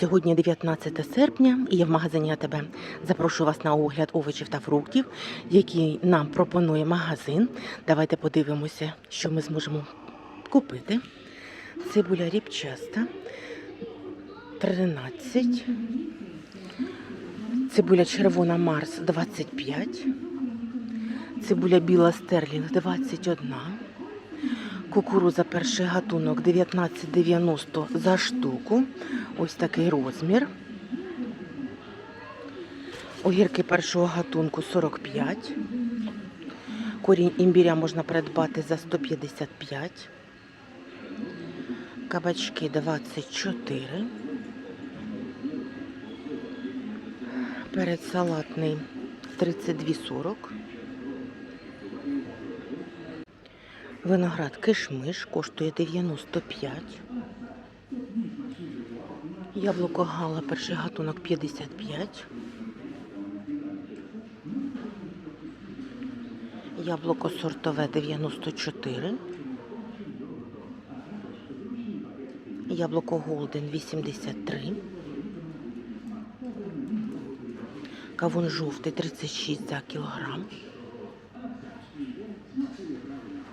Сьогодні 19 серпня і я в магазині АТБ. Запрошую вас на огляд овочів та фруктів, які нам пропонує магазин. Давайте подивимося, що ми зможемо купити. Цибуля ріпчаста 13. Цибуля червона Марс 25. Цибуля біла стерлінг 21. Кукуруза перший гатунок 19,90 за штуку. Ось такий розмір. Огірки першого гатунку 45. Корінь імбіря можна придбати за 155. Кабачки 24. Перець салатний 32,40. Виноград кишмиш коштує 95. Яблуко гала перший гатунок 55. Яблуко сортове 94. Яблуко Голден 83. Кавун жовтий 36 за кілограм.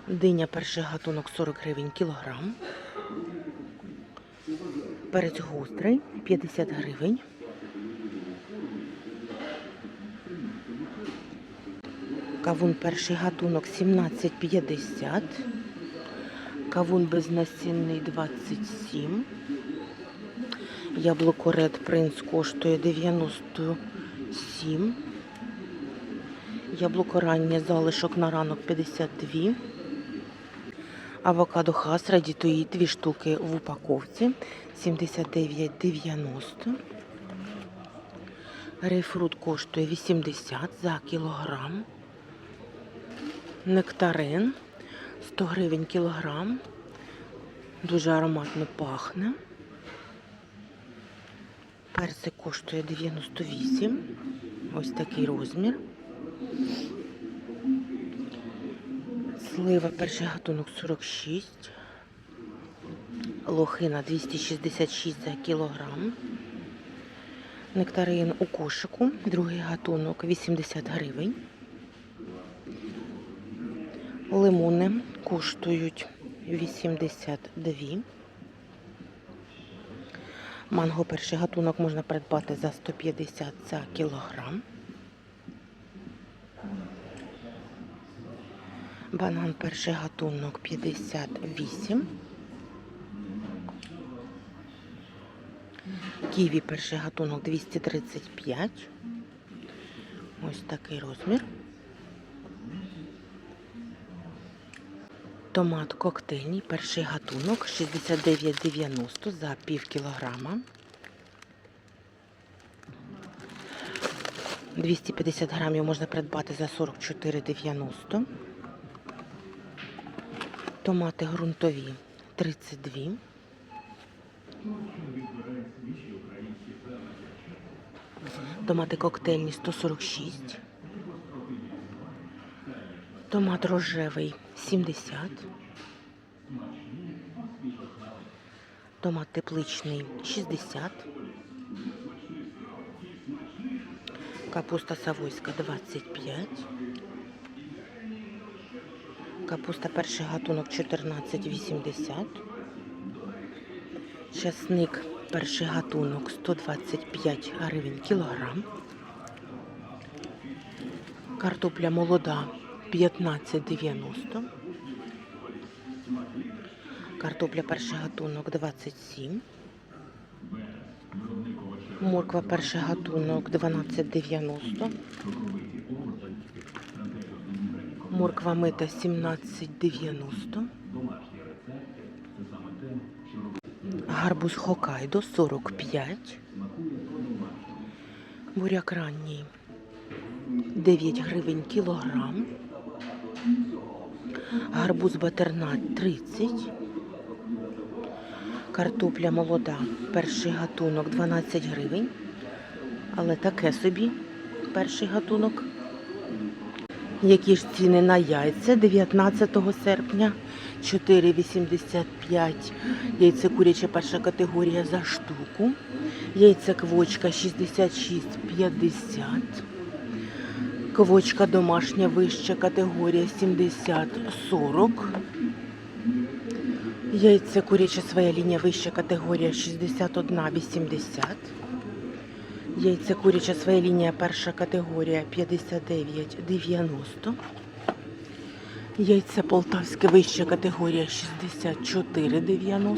Диня перший гатунок 40 гривень кілограм. Перець гострий 50 гривень. Кавун перший гатунок 17,50. Кавун безнасінний 27. Яблуко Red Prince коштує 97. Яблуко раннє залишок на ранок 52. Авокадо хас радітоїд, дві штуки в упаковці 79,90. Грейпфрут коштує 80 за кілограм. Нектарин 100 гривень кілограм. Дуже ароматно пахне. Персик коштує 98. Ось такий розмір. Слива перший гатунок 46. Лохина 266 за кілограм. Нектарин у кошику, другий гатунок 80 гривень. Лимони коштують 82. Манго перший гатунок можна придбати за 150 за кілограм. Банан перший гатунок 58. Ківі перший гатунок 235. Ось такий розмір. Томат коктейльний, перший гатунок 69,90 за пів кілограма. 250 грамів можна придбати за 44,90. Томати ґрунтові 32. Томати коктейльні 146. Томат рожевий 70. Томат тепличний 60. Капуста савойська 25. Капуста перший гатунок 14,80. Часник перший гатунок 125 гривень кілограм. Картопля молода 15,90. Картопля перший гатунок 27. Морква перший гатунок 12,90. Морква мита 17,90. Гарбуз Хокайдо 45. Буряк ранній 9 гривень кілограм. Гарбуз батернат 30. Картопля молода. Перший гатунок 12 гривень. Але таке собі перший гатунок. Які ж ціни на яйця 19 серпня 4,85. Яйце куряче перша категорія за штуку. Яйця квочка 66,50. Квочка домашня вища категорія 70-40. Яйця куряче своя лінія вища категорія 61,80. Яйця куряча своя лінія перша категорія 59,90. Яйця полтавське вища категорія 64,90.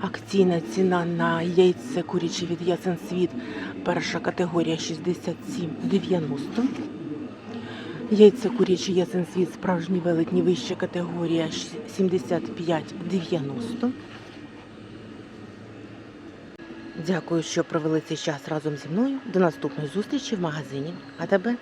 Акційна ціна на яйце куряче від Ясен Світ перша категорія 67,90. Яйця курячі Ясен Світ справжні велетні вища категорія 75,90. Дякую, що провели цей час разом зі мною. До наступної зустрічі в магазині. А тебе?